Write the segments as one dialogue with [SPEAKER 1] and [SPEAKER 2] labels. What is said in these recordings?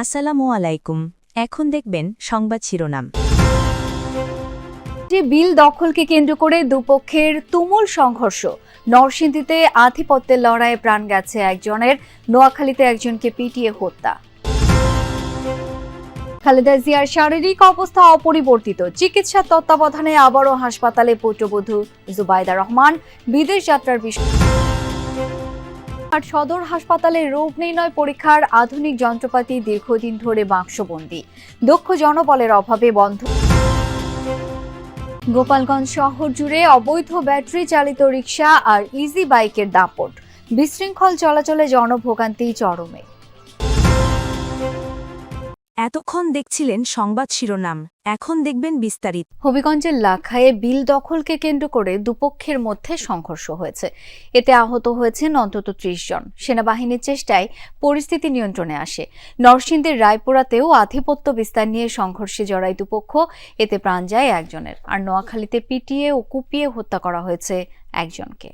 [SPEAKER 1] আসসালামু আলাইকুম। এখন দেখবেন সংবাদ শিরোনাম।
[SPEAKER 2] যে বিল দখলকে কেন্দ্র করে দুপক্ষের তুমুল সংঘর্ষ। নরসিংদীতে আধিপত্যের লড়াইয়ে প্রাণ গেছে একজনের, নোয়াখালীতে একজনকে পিটিয়ে হত্যা। খালেদা জিয়ার শারীরিক অবস্থা অপরিবর্তিত। চিকিৎসার তত্ত্বাবধানে আবারও হাসপাতালে পুত্রবধূ জুবাইদা রহমান। বিদেশ যাত্রার বিষয় আর সদর হাসপাতালে রোগ নির্ণয় পরীক্ষার আধুনিক যন্ত্রপাতি দীর্ঘদিন ধরে বাক্সবন্দি। দক্ষ জনবলের অভাবে বন্ধ। গোপালগঞ্জ শহর জুড়ে অবৈধ ব্যাটারি চালিত রিক্সা আর ইজি বাইকের দাপট। বিশৃঙ্খল চলাচলে জনভোগান্তি চরমে।
[SPEAKER 1] এতক্ষণ দেখছিলেন সংবাদ শিরোনাম, এখন দেখবেন বিস্তারিত।
[SPEAKER 2] হবিগঞ্জের লাখায়ে বিল দখলকে কেন্দ্র করে দুপক্ষের মধ্যে সংঘর্ষ হয়েছে। এতে আহত হয়েছেন অন্তত ত্রিশ জন। সেনাবাহিনীর চেষ্টায় পরিস্থিতি নিয়ন্ত্রণে আসে। নরসিংদীর রায়পুরাতেও আধিপত্য বিস্তার নিয়ে সংঘর্ষে জড়ায় দুপক্ষ। এতে প্রাণ যায় একজনের। আর নোয়াখালীতে পিটিয়ে ও কুপিয়ে হত্যা করা হয়েছে একজনকে।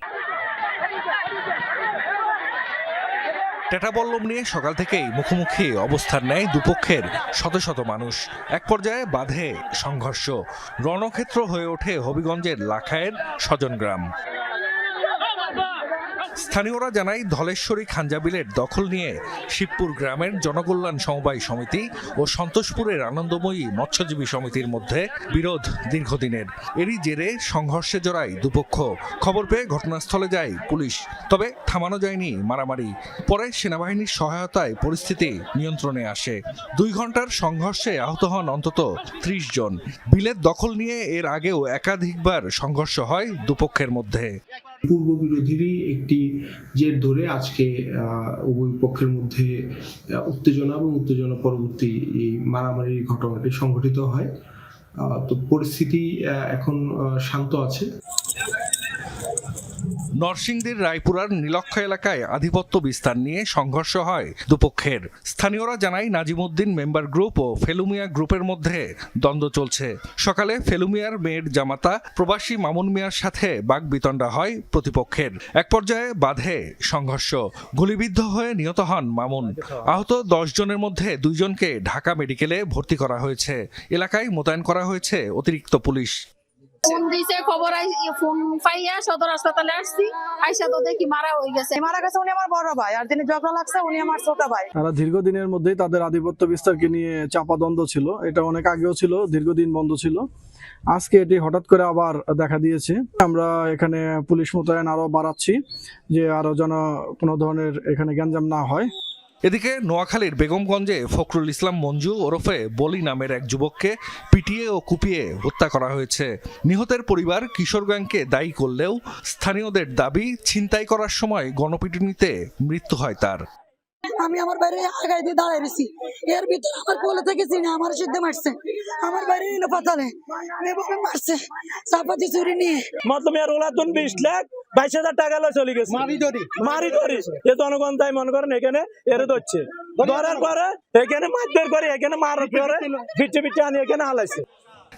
[SPEAKER 3] টেটাবল্লম নিয়ে সকাল থেকেই মুখোমুখি অবস্থান নেয় দুপক্ষের শত শত মানুষ। এক পর্যায়ে বাধে সংঘর্ষ। রণক্ষেত্র হয়ে ওঠে হবিগঞ্জের লাখায়ের স্বজনগ্রাম স্থানীয়রা জানায়, ধলেশ্বরী খাঞ্জাবিলের দখল নিয়ে শিবপুর গ্রামের জনকল্যাণ সমবায় সমিতি ও সন্তোষপুরের আনন্দময়ী মৎস্যজীবী সমিতির মধ্যে বিরোধ দীর্ঘদিনের। এরই জেরে সংঘর্ষে জড়ায় দুপক্ষ। খবর পেয়ে ঘটনাস্থলে যায় পুলিশ। তবে থামানো যায়নি মারামারি। পরে সেনাবাহিনীর সহায়তায় পরিস্থিতি নিয়ন্ত্রণে আসে। দুই ঘণ্টার সংঘর্ষে আহত হন অন্তত ত্রিশ জন। বিলের দখল নিয়ে এর আগেও একাধিকবার সংঘর্ষ হয় দুপক্ষের মধ্যে।
[SPEAKER 4] পূর্ব বিরোধীরই একটি জের ধরে আজকে উভয় পক্ষের মধ্যে উত্তেজনা এবং উত্তেজনা পরবর্তী এই মারামারির ঘটনাটি সংঘটিত হয়। তো পরিস্থিতি এখন শান্ত আছে।
[SPEAKER 3] নরসিংদীর রায়পুরার নীলক্ষা এলাকায় আধিপত্য বিস্তার নিয়ে সংঘর্ষ হয় দুপক্ষের। স্থানীয়রা জানায় নাজিমুদ্দিন মেম্বার গ্রুপ ও ফেলুমিয়া গ্রুপের মধ্যে দ্বন্দ্ব চলছে। সকালে ফেলুমিয়ার মেয়ের জামাতা প্রবাসী মামুন মিয়ার সাথে বাগবিতণ্ডা হয় প্রতিপক্ষের। এক পর্যায়ে বাধে সংঘর্ষ। গুলিবিদ্ধ হয়ে নিহত হন মামুন। আহত দশ জনের মধ্যে দুইজনকে ঢাকা মেডিকেলে ভর্তি করা হয়েছে। এলাকায় মোতায়েন করা হয়েছে অতিরিক্ত পুলিশ।
[SPEAKER 5] ফোন দিছে খবর ফোন পাইয়া সদর হাসপাতালে আসছি। আইসা তো দেখি মারা হয়ে গেছে।
[SPEAKER 6] মারা গেছে উনি আমার বড় ভাই আর যিনি ঝগড়া লাগছে উনি আমার ছোট ভাই।
[SPEAKER 7] তারা দীর্ঘদিনের মধ্যেই তাদের আধিপত্য বিস্তারকে নিয়ে চাপা দ্বন্দ্ব ছিল। এটা অনেক আগেও ছিল দীর্ঘদিন বন্ধ ছিল। আজকে এটি হঠাৎ করে আবার দেখা দিয়েছে। আমরা এখানে পুলিশ মোতায়েন আরও বাড়াচ্ছি যে আরও যেন কোনো ধরনের এখানে গ্যাঞ্জাম না হয়।
[SPEAKER 3] এদিকে নোয়াখালীর বেগমগঞ্জে ফখরুল ইসলাম মঞ্জু ওরফে বলি নামের এক যুবককে পিটিয়ে ও কুপিয়ে হত্যা করা হয়েছে। নিহতের পরিবার কিশোর গ্যাংকে দায়ী করলেও স্থানীয়দের দাবি ছিনতাই করার সময় গণপিটুনিতে মৃত্যু হয় তার।
[SPEAKER 6] আমি আমার বাইরে আগাই দিয়ে দাঁড়াই রয়েছি। এর ভিতরে আমার কোলে থেকে চিনে আমার সিদ্ধে মারছে। আমার বাইরে এনে পাতালে। এভাবে মারছে চাপাতি চুরি নিয়ে।
[SPEAKER 8] মতমের ওলাতুন বিশ লাখ বাইশ হাজার টাকা লয় চলে গেছে। মারি ধরি এ জনগণ তাই মনে করেন এখানে এরে ধরছে। ধরার পরে এখানে মারধর করে এখানে পিঠে পিঠে আনি এখানে হালাইছে।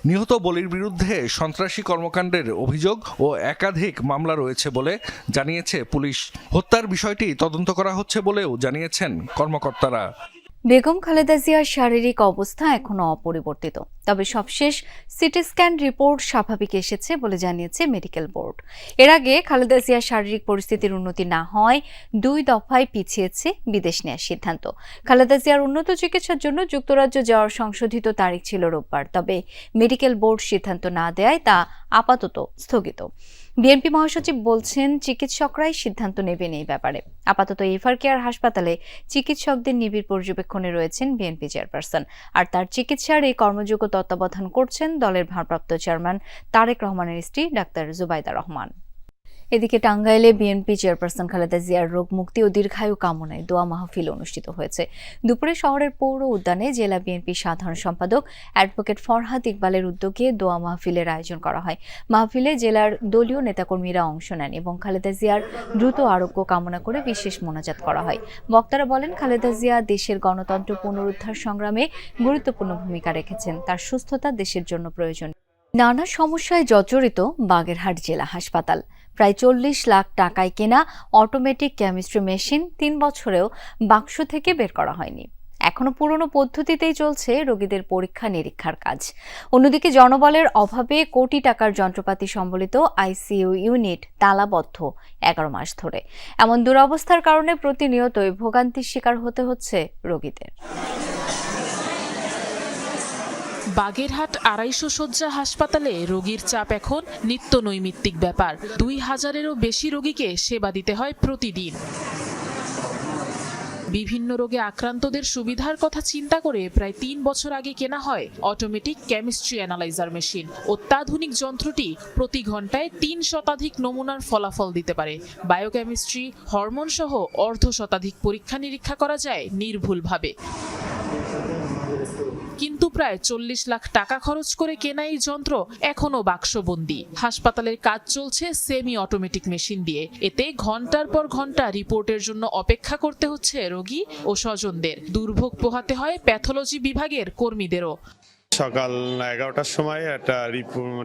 [SPEAKER 3] নিহত বলির বিরুদ্ধে সন্ত্রাসী কর্মকাণ্ডের অভিযোগ ও একাধিক মামলা রয়েছে বলে জানিয়েছে পুলিশ। হত্যার বিষয়টি তদন্ত করা হচ্ছে বলেও জানিয়েছেন কর্মকর্তারা।
[SPEAKER 2] বেগম খালেদা জিয়ার শারীরিক অবস্থা এখনও অপরিবর্তিত। তবে সবশেষ সিটি স্ক্যান রিপোর্ট স্বাভাবিক এসেছে বলে জানিয়েছে মেডিকেল বোর্ড। এর আগে খালেদা জিয়ার শারীরিক পরিস্থিতির উন্নতি না হয় দুই দফায় পিছিয়েছে বিদেশ নেওয়ার সিদ্ধান্ত। খালেদা জিয়ার উন্নত চিকিৎসার জন্য যুক্তরাজ্য যাওয়ার সংশোধিত তারিখ ছিল রোববার, তবে মেডিকেল বোর্ড সিদ্ধান্ত না দেয় তা আপাতত স্থগিত। বিএনপি মহাসচিব বলছেন, চিকিৎসকরাই সিদ্ধান্ত নেবেন এই ব্যাপারে। আপাতত এভার কেয়ার হাসপাতালে চিকিৎসকদের নিবিড় পর্যবেক্ষণে রয়েছেন বিএনপি চেয়ারপারসন। আর তার চিকিৎসার এই কর্মযোগ্য তত্ত্বাবধান করছেন দলের ভারপ্রাপ্ত চেয়ারম্যান তারেক রহমানের স্ত্রী ডাক্তার জুবাইদা রহমান। এদিকে টাঙ্গাইলে বিএনপি চেয়ারপারসন খালেদা জিয়ার রোগ মুক্তি ও দীর্ঘায়ু কামনায় দোয়া মাহফিল অনুষ্ঠিত হয়েছে। দুপুরে শহরের পৌর উদ্যানে জেলা বিএনপি সাধারণ সম্পাদক অ্যাডভোকেট ফরহাদ ইকবালের উদ্যোগে দোয়া মাহফিলের আয়োজন করা হয়। মাহফিলে জেলার দলীয় নেতাকর্মীরা অংশ নেন এবং খালেদা জিয়ার দ্রুত আরোগ্য কামনা করে বিশেষ মোনাজাত করা হয়। বক্তারা বলেন, খালেদা জিয়া দেশের গণতন্ত্র পুনরুদ্ধার সংগ্রামে গুরুত্বপূর্ণ ভূমিকা রেখেছেন। তার সুস্থতা দেশের জন্য প্রয়োজন। নানা সমস্যায় জর্জরিত বাগেরহাট জেলা হাসপাতাল। প্রায় চল্লিশ লাখ টাকায় কেনা অটোমেটিক কেমিস্ট্রি মেশিন তিন বছরেও বাক্স থেকে বের করা হয়নি। এখনও পুরনো পদ্ধতিতেই চলছে রোগীদের পরীক্ষা নিরীক্ষার কাজ। অন্যদিকে জনবলের অভাবে কোটি টাকার যন্ত্রপাতি সম্বলিত আইসিইউ ইউনিট তালাবদ্ধ এগারো মাস ধরে। এমন দুরবস্থার কারণে প্রতিনিয়তই ভোগান্তির শিকার হতে হচ্ছে রোগীদের।
[SPEAKER 9] বাগেরহাট আড়াইশো শয্যা হাসপাতালে রোগীর চাপ এখন নিত্য নৈমিত্তিক ব্যাপার। দুই হাজারেরও বেশি রোগীকে সেবা দিতে হয় প্রতিদিন। বিভিন্ন রোগে আক্রান্তদের সুবিধার কথা চিন্তা করে প্রায় তিন বছর আগে কেনা হয় অটোমেটিক কেমিস্ট্রি অ্যানালাইজার মেশিন। অত্যাধুনিক যন্ত্রটি প্রতি ঘন্টায় তিন শতাধিক নমুনার ফলাফল দিতে পারে। বায়োকেমিস্ট্রি, হরমোন সহ অর্ধ শতাধিক পরীক্ষা নিরীক্ষা করা যায় নির্ভুলভাবে। কিন্তু প্রায় চল্লিশ লাখ টাকা খরচ করে কেনা এই যন্ত্র এখনও বাক্সবন্দি। হাসপাতালের কাজ চলছে সেমি অটোমেটিক মেশিন দিয়ে। এতে ঘণ্টার পর ঘণ্টা রিপোর্টের জন্য অপেক্ষা করতে হচ্ছে রোগী ও স্বজনদের। দুর্ভোগ পোহাতে হয় প্যাথোলজি বিভাগের কর্মীদেরও।
[SPEAKER 10] সকাল এগারোটার সময় একটা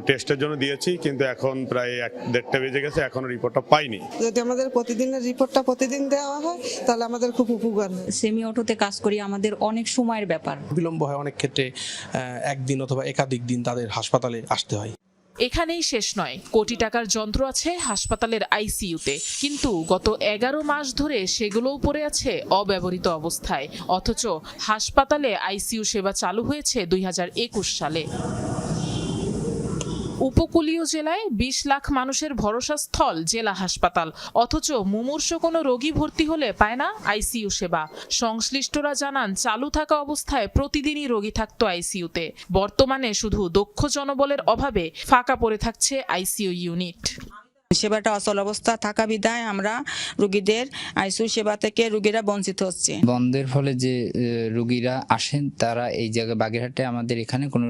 [SPEAKER 10] টেস্টের জন্য দিয়েছি কিন্তু এখন প্রায় এক দেড়টা বেজে গেছে এখনও রিপোর্টটা পাইনি।
[SPEAKER 11] যদি আমাদের প্রতিদিনের রিপোর্টটা প্রতিদিন দেওয়া হয় তাহলে আমাদের খুব উপকার
[SPEAKER 12] সেমি অটোতে কাজ করি আমাদের অনেক সময়ের ব্যাপার।
[SPEAKER 13] বিলম্ব হয় অনেক ক্ষেত্রে একদিন অথবা একাধিক দিন তাদের হাসপাতালে আসতে হয়।
[SPEAKER 9] এখানেই শেষ নয়। কোটি টাকার যন্ত্র আছে হাসপাতালের আইসিইউতে। কিন্তু গত এগারো মাস ধরে সেগুলোও পড়ে আছে অব্যবহৃত অবস্থায়। অথচ হাসপাতালে আইসিইউ সেবা চালু হয়েছে দুই হাজার একুশ সালে। উপকূলীয় জেলায় বিশ লাখ মানুষের ভরসা স্থল জেলা হাসপাতাল। অথচ মুমূর্ষ কোনো রোগী ভর্তি হলে পায় না আইসিইউ সেবা। সংশ্লিষ্টরা জানান, চালু থাকা অবস্থায় প্রতিদিনই রোগী থাকত আইসিইউতে। বর্তমানে শুধু দক্ষ জনবলের অভাবে ফাঁকা পড়ে থাকছে আইসিইউ ইউনিট।
[SPEAKER 12] সেবাটা অচল অবস্থা, থাকা বিধায় আমরা রুগীদের আইসিউ সেবা থেকে রুগীরা বঞ্চিত হচ্ছে।
[SPEAKER 14] বন্ধের ফলে যে রুগীরা আসেন, তারা এই জায়গায় বাগেরহাটে আমাদের এখানে কোনো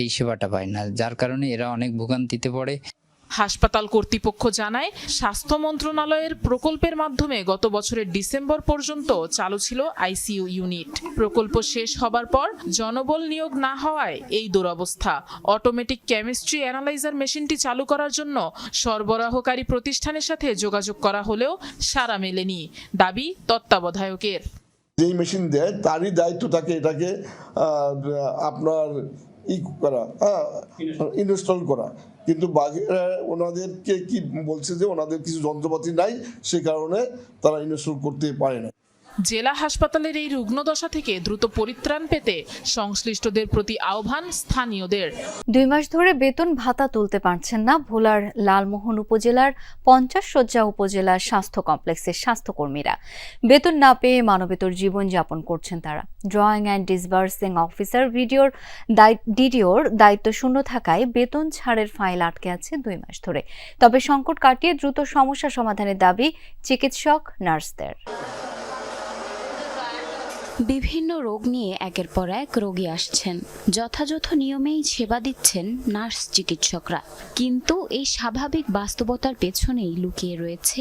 [SPEAKER 14] এই সেবাটা পায় না, যার কারণে এরা অনেক ভোগান্তিতে পড়ে।
[SPEAKER 9] হাসপাতাল কর্তৃপক্ষ জানায়, স্বাস্থ্য মন্ত্রণালয়ের প্রকল্পের মাধ্যমে গত বছরের ডিসেম্বর পর্যন্ত চালু ছিল আইসিইউ ইউনিট। প্রকল্প শেষ হবার পর জনবল নিয়োগ না হওয়ায় এই দুরবস্থা। অটোমেটিক কেমিস্ট্রি অ্যানালাইজার মেশিনটি চালু করার জন্য সরবরাহকারী প্রতিষ্ঠানের সাথে যোগাযোগ করা হলেও সারা মেলেনি। দাবি তত্ত্বাবধায়কের।
[SPEAKER 15] যেই মেশিন দেয়, তারই দায়িত্ব থাকে এটাকে আপনার ই করা ইনস্টল করা। কিন্তু বাঘেরা ওনাদেরকে কি বলছে যে ওনাদের কিছু যন্ত্রপাতি নাই, সে কারণে তারা ইনস্টল করতে পারে না।
[SPEAKER 9] জেলা হাসপাতালের এই রুগ্নদশা থেকে দ্রুত পরিত্রাণ পেতে সংশ্লিষ্টদের প্রতি আহ্বান স্থানীয়দের।
[SPEAKER 2] দুই মাস ধরে বেতন ভাতা তুলতে পারছেন না ভোলার লালমোহন উপজেলার পঞ্চাশ শয্যা উপজেলার স্বাস্থ্য কমপ্লেক্সের স্বাস্থ্যকর্মীরা। বেতন না পেয়ে মানবেতর জীবনযাপন করছেন তারা। ড্রয়িং অ্যান্ড ডিসবার্সিং অফিসার ভিডিওর ডিডিওর দায়িত্ব শূন্য থাকায় বেতন ছাড়ের ফাইল আটকে আছে দুই মাস ধরে। তবে সংকট কাটিয়ে দ্রুত সমস্যা সমাধানের দাবি চিকিৎসক, নার্সদের।
[SPEAKER 16] বিভিন্ন রোগ নিয়ে একের পর এক রোগী আসছেন। যথাযথ নিয়মেই সেবা দিচ্ছেন নার্স চিকিৎসকরা। কিন্তু এই স্বাভাবিক বাস্তবতার পেছনেই লুকিয়ে রয়েছে